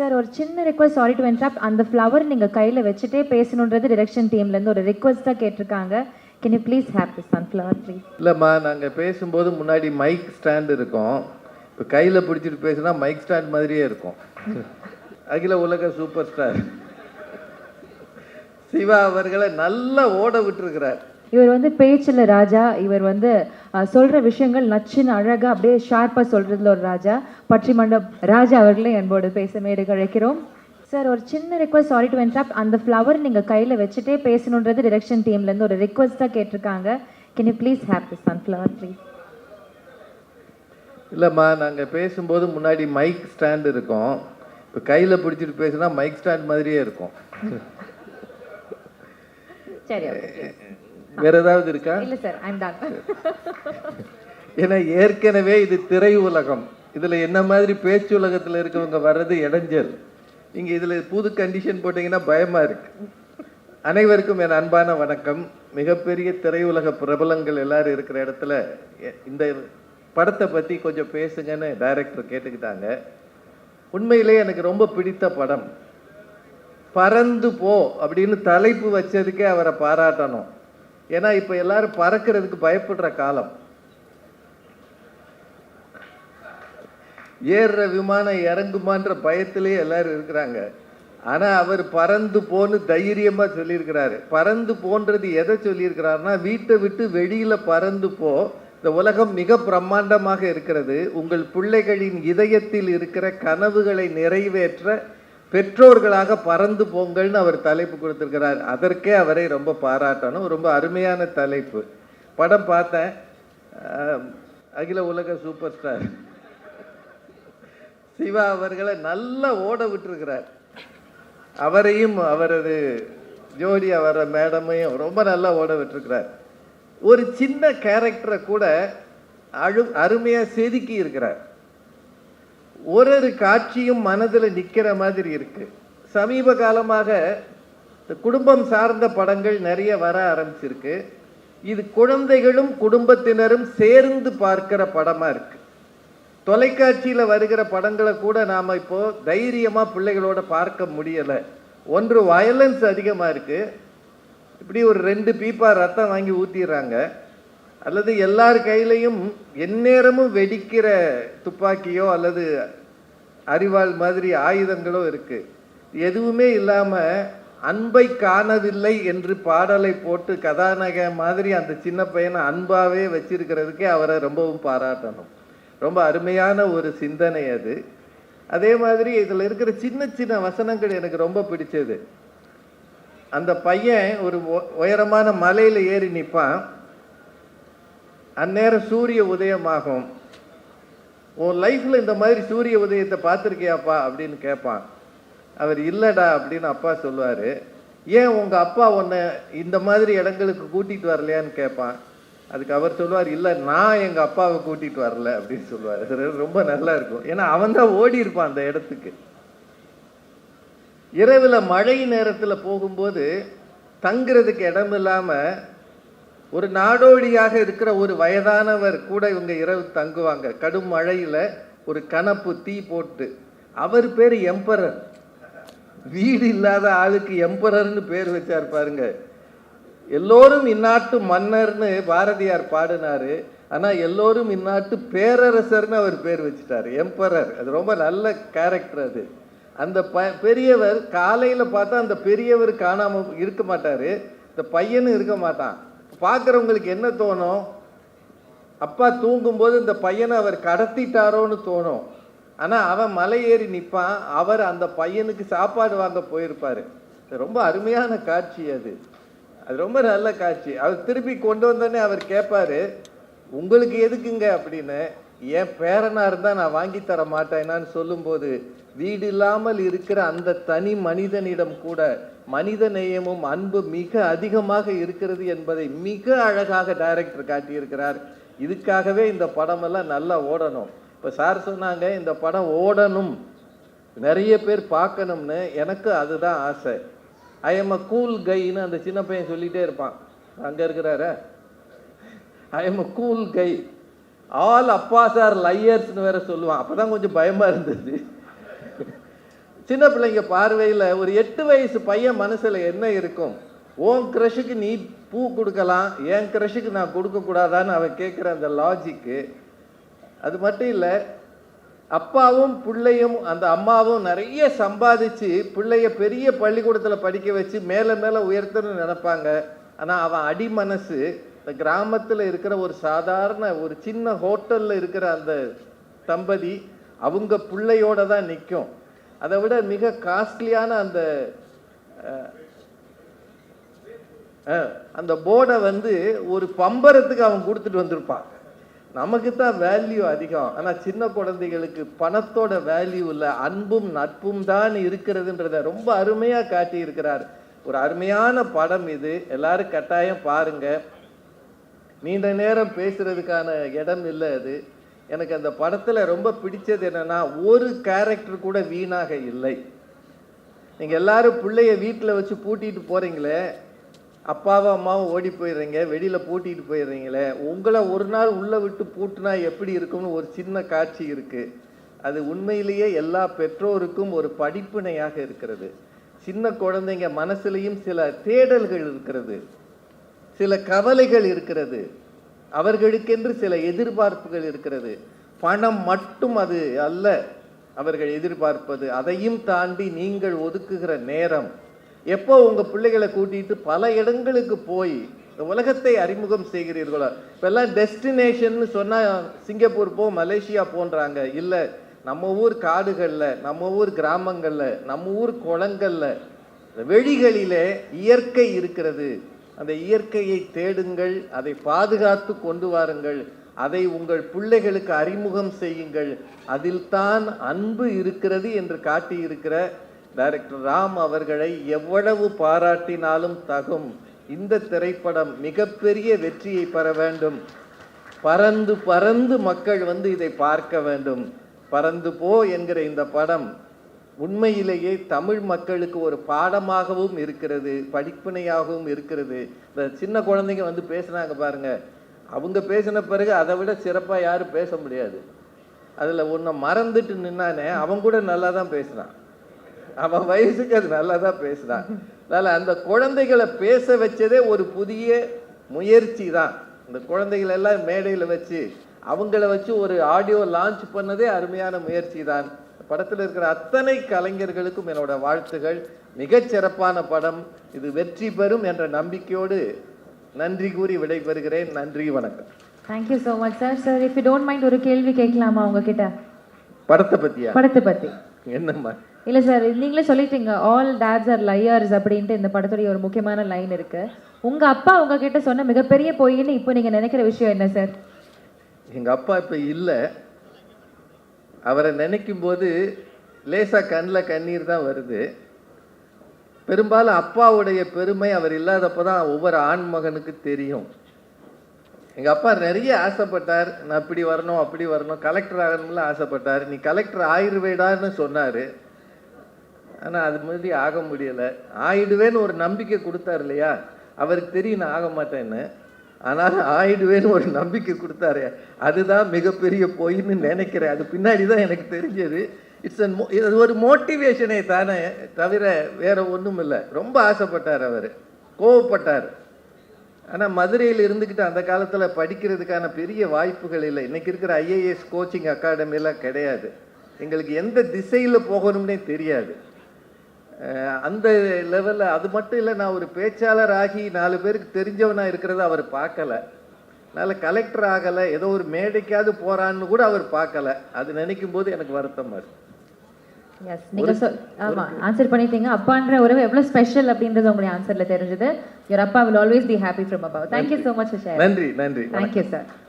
Sir ஒரு சின்ன request sorry to interrupt அந்த ஃப்ளவர் நீங்கள் கையில் வச்சுட்டே பேசணுன்றது டிரெக்ஷன் டீம்லேருந்து ஒரு ரெக்வஸ்ட்டாக கேட்டிருக்காங்க. Can you please have this sunflower please இல்லைம்மா நாங்கள் பேசும்போது முன்னாடி மைக் ஸ்டாண்ட் இருக்கும். இப்போ கையில் பிடிச்சிட்டு பேசுனா மைக் ஸ்டாண்ட் மாதிரியே இருக்கும். அகில உலக சூப்பர் ஸ்டார் சிவா அவர்களை நல்லா ஓட விட்டுருக்கிறார். இவர் வந்து பேச்சில் ராஜா. இவர் வந்து சொல்ற விஷயங்கள் நச்சுன்னு அழகா அப்படியே ஷார்ப்பாக சொல்றதுல ஒரு ராஜா. பற்றி மண்டப் ராஜா அவர்களை என்போடு பேச மேடைக்கு அழைக்கிறோம். சார் ஒரு சின்ன ரெக்வஸ்ட் சாரி டு இன்டரப்ட் அந்த ஃப்ளவர் நீங்கள் கையில் வச்சுட்டே பேசணுன்றது டிரெக்ஷன் டீம்லேருந்து ஒரு ரெக்வஸ்ட்டாக கேட்டிருக்காங்க. Can you please have this sunflower please இல்லைம்மா நாங்கள் பேசும்போது முன்னாடி மைக் ஸ்டாண்ட் இருக்கும். இப்போ கையில் பிடிச்சிட்டு பேசுனா மைக் ஸ்டாண்ட் மாதிரியே இருக்கும். சரி வேற ஏதாவது இருக்கா? இல்லை சார் ஐம் டன் ஏன்னா ஏற்கனவே இது திரை உலகம். இதுல என்ன மாதிரி பேச்சு உலகத்துல இருக்கவங்க வர்றது இடைஞ்சல். நீங்க இதுல புது கண்டிஷன் போட்டீங்கன்னா பயமா இருக்கு. அனைவருக்கும் என் அன்பான வணக்கம். மிகப்பெரிய திரையுலக பிரபலங்கள் எல்லாரும் இருக்கிற இடத்துல இந்த படத்தை பத்தி கொஞ்சம் பேசுங்கன்னு டைரக்டர் கேட்டுக்கிட்டாங்க. உண்மையிலே எனக்கு ரொம்ப பிடித்த படம். பறந்து போ அப்படின்னு தலைப்பு வச்சதுக்கே அவரை பாராட்டணும். ஏன்னா இப்போ எல்லாரும் பறக்கிறதுக்கு பயப்படுற காலம். ஏறுற விமானம் இறங்குமான்ற பயத்திலே எல்லாரும் இருக்கிறாங்க. ஆனால் அவர் பறந்து போன்னு தைரியமாக சொல்லியிருக்கிறாரு. பறந்து போன்றது எதை சொல்லியிருக்கிறாருன்னா வீட்டை விட்டு வெளியில் பறந்து போ. இந்த உலகம் மிக பிரம்மாண்டமாக இருக்கிறது. உங்கள் பிள்ளைகளின் இதயத்தில் இருக்கிற கனவுகளை நிறைவேற்ற பெற்றோர்களாக பறந்து போங்கள்னு அவர் தலைப்பு கொடுத்துருக்கிறார். அதற்கே அவரை ரொம்ப பாராட்டணும். ரொம்ப அருமையான தலைப்பு. படம் பார்த்தேன். அகில உலக சூப்பர் ஸ்டார். சிவா அவர்களை நல்லா ஓட விட்டுருக்கிறார். அவரையும் அவரது ஜோடி அவர மேடமையும் ரொம்ப நல்லா ஓட விட்டுருக்கிறார். ஒரு சின்ன கேரக்டரை கூட அழு அருமையாக செதுக்கி இருக்கிறார். ஒரு ஒரு காட்சியும் மனதில் நிற்கிற மாதிரி இருக்கு. சமீப காலமாக இந்த குடும்பம் சார்ந்த படங்கள் நிறைய வர ஆரம்பிச்சிருக்கு. இது குழந்தைகளும் குடும்பத்தினரும் சேர்ந்து பார்க்கிற படமாக இருக்கு. தொலைக்காட்சியில் வருகிற படங்களை கூட நாம் இப்போ தைரியமாக பிள்ளைகளோட பார்க்க முடியலை. ஒன்று வயலன்ஸ் அதிகமாக இருக்குது இப்படி ஒரு ரெண்டு பீப்பா ரத்தம் வாங்கி ஊற்றிடுறாங்க அல்லது எல்லார் கையிலையும் எந்நேரமும் வெடிக்கிற துப்பாக்கியோ அல்லது அறிவாள் மாதிரி ஆயுதங்களோ இருக்கு. எதுவுமே இல்லாம அன்பை காணவில்லை என்று பாடலை போட்டு கதாநாயகன் மாதிரி அந்த சின்ன பையனை அன்பாவே வச்சிருக்கிறதுக்கே அவரை ரொம்பவும் பாராட்டணும். ரொம்ப அருமையான ஒரு சிந்தனை அது. அதே மாதிரி இதில் இருக்கிற சின்ன சின்ன வசனங்கள் எனக்கு ரொம்ப பிடிச்சது. அந்த பையன் ஒரு உயரமான மலையில ஏறி நிற்பான் அந்நேரம் சூரிய உதயமாகும். உன் லைஃப்பில் இந்த மாதிரி சூரிய உதயத்தை பார்த்துருக்கியாப்பா அப்படின்னு கேட்பான் அவர் இல்லைடா அப்படின்னு அப்பா சொல்லுவார். ஏன் உங்கள் அப்பா உன்னை இந்த மாதிரி இடங்களுக்கு கூட்டிகிட்டு வரலையான்னு கேட்பான் அதுக்கு அவர் சொல்லுவார் இல்லை நான் எங்கள் அப்பாவை கூட்டிகிட்டு வரல அப்படின்னு சொல்லுவார். அது ரொம்ப நல்லா இருக்கும். ஏன்னா அவன் தான் ஓடி இருப்பான் அந்த இடத்துக்கு. இரவில் மழை நேரத்தில் போகும்போது தங்குறதுக்கு இடம் இல்லாமல் ஒரு நாடோடியாக இருக்கிற ஒரு வயதானவர் கூட இவங்க இரவு தங்குவாங்க. கடும் மழையில் ஒரு கணப்பு தீ போட்டு. அவர் பேர் எம்பரர். வீடு இல்லாத ஆளுக்கு எம்பரர்னு பேர் வச்சார் பாருங்க. எல்லோரும் இந்நாட்டு மன்னர்னு பாரதியார் பாடினாரு. ஆனால் எல்லோரும் இந்நாட்டு பேரரசர்னு அவர் பேர் வச்சிட்டார். எம்பரர். அது ரொம்ப நல்ல கேரக்டர் அது. அந்த ப பெரியவர் காலையில் பார்த்தா அந்த பெரியவர் காணாமல் இருக்க மாட்டார். இந்த பையனும் இருக்க மாட்டான். பார்க்குறவங்களுக்கு என்ன தோணும்? அப்பா தூங்கும்போது இந்த பையனை அவர் கடத்திட்டாரோன்னு தோணும். ஆனால் அவன் மலை ஏறி நிற்பான் அவர் அந்த பையனுக்கு சாப்பாடு வாங்க போயிருப்பார். ரொம்ப அருமையான காட்சி அது. அது ரொம்ப நல்ல காட்சி. அவர் திருப்பி கொண்டு வந்தோடனே அவர் கேட்பார் உங்களுக்கு எதுக்குங்க? அப்படின்னு. என் பேரனாக இருந்தால் நான் வாங்கி தர மாட்டேனான்னு சொல்லும்போது வீடு இல்லாமல் இருக்கிற அந்த தனி மனிதனிடம் கூட மனித நேயமும் அன்பு மிக அதிகமாக இருக்கிறது என்பதை மிக அழகாக டைரக்டர் காட்டியிருக்கிறார். இதுக்காகவே இந்த படமெல்லாம் நல்லா ஓடணும். இப்போ சார் சொன்னாங்க இந்த படம் ஓடணும். நிறைய பேர் பார்க்கணும்னு எனக்கு அதுதான் ஆசை. ஐ எம் அ கூல் கைன்னு அந்த சின்ன பையன் சொல்லிகிட்டே இருப்பான். அங்கே இருக்கிறார? I am a cool guy all அப்பா சார் லையர்ஸ்னு வேற சொல்லுவான். அப்போ தான் கொஞ்சம் பயமாக இருந்தது. சின்ன பிள்ளைங்க பார்வையில் ஒரு எட்டு வயசு பையன் மனசில் என்ன இருக்கும்? ஓன் க்ரஷுக்கு நீ பூ கொடுக்கலாம் என் க்ரஷுக்கு நான் கொடுக்கக்கூடாதான்னு அவன் கேட்குற அந்த லாஜிக்கு அது மட்டும் இல்லை அப்பாவும் பிள்ளையும் அந்த அம்மாவும் நிறைய சம்பாதிச்சு பிள்ளைய பெரிய பள்ளிக்கூடத்தில் படிக்க வச்சு மேலே மேலே உயர்த்தணும்னு நினப்பாங்க. ஆனால் அவன் அடி மனசு இந்த கிராமத்தில் இருக்கிற ஒரு சாதாரண ஒரு சின்ன ஹோட்டலில் இருக்கிற அந்த தம்பதி அவங்க பிள்ளையோட தான் நிற்கும் அதை விட மிக காஸ்ட்லியான அந்த அந்த போர்டை வந்து ஒரு பம்பரத்துக்கு அவன் கொடுத்துட்டு வந்திருப்பான். நமக்கு தான் வேல்யூ அதிகம். ஆனால் சின்ன குழந்தைகளுக்கு பணத்தோட வேல்யூ இல்லை அன்பும் நட்பும் தான் இருக்கிறதுன்றத ரொம்ப அருமையாக காட்டியிருக்கிறார். ஒரு அருமையான படம் இது. எல்லாரும் கட்டாயம் பாருங்கள் நீண்ட நேரம் பேசுறதுக்கான இடம் இல்லை அது. எனக்கு அந்த படத்தில் ரொம்ப பிடிச்சது என்னென்னா ஒரு கேரக்டர் கூட வீணாக இல்லை. நீங்கள் எல்லாரும் பிள்ளைய வீட்டில் வச்சு பூட்டிட்டு போகிறீங்களே அப்பாவும் அம்மாவும் ஓடி போயிடுறீங்க வெளியில் பூட்டிட்டு போயிடுறீங்களே உங்களை ஒரு நாள் உள்ளே விட்டு பூட்டினா எப்படி இருக்கும்னு ஒரு சின்ன காட்சி இருக்குது அது உண்மையிலேயே எல்லா பெற்றோருக்கும் ஒரு படிப்பினையாக இருக்கிறது. சின்ன குழந்தைங்க மனசுலையும் சில தேடல்கள் இருக்கிறது. சில கவலைகள் இருக்கிறது. அவர்களுக்கென்று சில எதிர்பார்ப்புகள் இருக்கிறது. பணம் மட்டும் அது அல்ல. அவர்கள் எதிர்பார்ப்பது அதையும் தாண்டி நீங்கள் ஒதுக்குகிற நேரம். எப்போ உங்கள் பிள்ளைகளை கூட்டிட்டு பல இடங்களுக்கு போய் உலகத்தை அறிமுகம் செய்கிறீர்களோ இப்போல்லாம் டெஸ்டினேஷன் சொன்னால் சிங்கப்பூர் போ மலேசியா போன்றாங்க. இல்லை நம்ம ஊர் காடுகளில் நம்ம ஊர் கிராமங்களில் நம்ம ஊர் குளங்களில் வெளிகளிலே இயற்கை இருக்கிறது. அந்த இயற்கையை தேடுங்கள் அதை பாதுகாத்து கொண்டு வாருங்கள் அதை உங்கள் பிள்ளைகளுக்கு அறிமுகம் செய்யுங்கள். அதில் தான் அன்பு இருக்கிறது என்று காட்டியிருக்கிற டைரக்டர் ராம் அவர்களை எவ்வளவு பாராட்டினாலும் தகும். இந்த திரைப்படம் மிகப்பெரிய வெற்றியை பெற வேண்டும். பறந்து பறந்து மக்கள் வந்து இதை பார்க்க வேண்டும். பறந்து போ என்கிற இந்த படம் உண்மையிலேயே தமிழ் மக்களுக்கு ஒரு பாடமாகவும் இருக்கிறது படிப்பினையாகவும் இருக்கிறது. இந்த சின்ன குழந்தைங்க வந்து பேசுனாங்க பாருங்க. அவங்க பேசின பிறகு அதை விட சிறப்பாக யாரும் பேச முடியாது. அதில் ஒன்றை மறந்துட்டு நின்னானே அவன் கூட நல்லா தான் பேசினான் அவன் வயசுக்கு அது நல்லா தான் பேசுறான். அதனால் அந்த குழந்தைகளை பேச வச்சதே ஒரு புதிய முயற்சி தான் இந்த குழந்தைகளெல்லாம் மேடையில் வச்சு அவங்கள வச்சு ஒரு ஆடியோ லான்ச் பண்ணதே அருமையான முயற்சி தான் படத்தில் இருக்கிற அத்தனை கலைஞர்களுக்கும் என்னோட வாழ்த்துகள். மிகச் சிறப்பான படம். இது வெற்றி பெறும் என்ற நம்பிக்கையோடு நன்றி கூறி விடைபெறுகிறேன். நன்றி வணக்கம். Thank you so much sir sir if you don't mind ஒரு கேள்வி கேட்கலாமா உங்ககிட்ட? படத்தை பத்தியா? படத்தை பத்தி. என்னம்மா? இல்ல சார் நீங்களே சொல்லிட்டீங்க ஆல் டேட்ஸ் ஆர் லையர்ஸ் அப்படின்ட்டு இந்த படத்துடைய ஒரு முக்கியமான லைன் இருக்கு. உங்க அப்பா உங்ககிட்ட சொன்ன மிகப்பெரிய பொய்ன்னு இப்போ நீங்க நினைக்கிற விஷயம் என்ன சார் எங்கள் அப்பா இப்போ இல்லை. அவரை நினைக்கும் போது லேசாக கண்ணில் கண்ணீர் தான் வருது. பெரும்பாலும் அப்பாவுடைய பெருமை அவர் இல்லாதப்போ தான் ஒவ்வொரு ஆண்மகனுக்கு தெரியும். எங்கள் அப்பா நிறைய ஆசைப்பட்டார். நான் இப்படி வரணும் அப்படி வரணும். கலெக்டர் ஆகணும்னு ஆசைப்பட்டார். நீ கலெக்டர் ஆயிடுவேடான்னு சொன்னார். ஆனால் அது மாதிரி ஆக முடியலை. ஆயிடுவேன்னு ஒரு நம்பிக்கை கொடுத்தார் இல்லையா? அவருக்கு தெரியும் நான் ஆக மாட்டேன்னு. ஆனால் ஆயிடுவேன்னு ஒரு நம்பிக்கை கொடுத்தாரு. அதுதான் மிகப்பெரிய பொய்ன்னு நினைக்கிறேன். அது பின்னாடி தான் எனக்கு தெரிஞ்சது. இட்ஸ் அன் இது ஒரு மோட்டிவேஷனே தானே தவிர வேறு ஒன்றும் இல்லை ரொம்ப ஆசைப்பட்டார் அவர். கோவப்பட்டார். ஆனால் மதுரையில் இருந்துக்கிட்டு அந்த காலத்தில் படிக்கிறதுக்கான பெரிய வாய்ப்புகள் இல்லை. இன்றைக்கி இருக்கிற ஐஏஎஸ் கோச்சிங் அகாடமிலாம் கிடையாது. எங்களுக்கு எந்த திசையில் போகணும்னே தெரியாது. அந்த லெவலில் அது மட்டும் இல்லை நான் ஒரு பேச்சாளர் ஆகி நாலு பேருக்கு தெரிஞ்சவனா இருக்கிறத அவர் பார்க்கல. அதனால் கலெக்டர் ஆகலை ஏதோ ஒரு மேடைக்காவது போறான்னு கூட அவர் பார்க்கல. அது நினைக்கும் போது எனக்கு வருத்தமா இருக்கு. எஸ் நீங்க சொல் ஆமா ஆன்சர் பண்ணிட்டீங்க. அப்பான்ற உறவு எவ்வளவு ஸ்பெஷல் அப்படின்றது உங்களுடைய ஆன்சர்ல தெரிஞ்சது. யுவர் அப்பா will always be happy from above thank you so much share நன்றி நன்றி. Thank you sir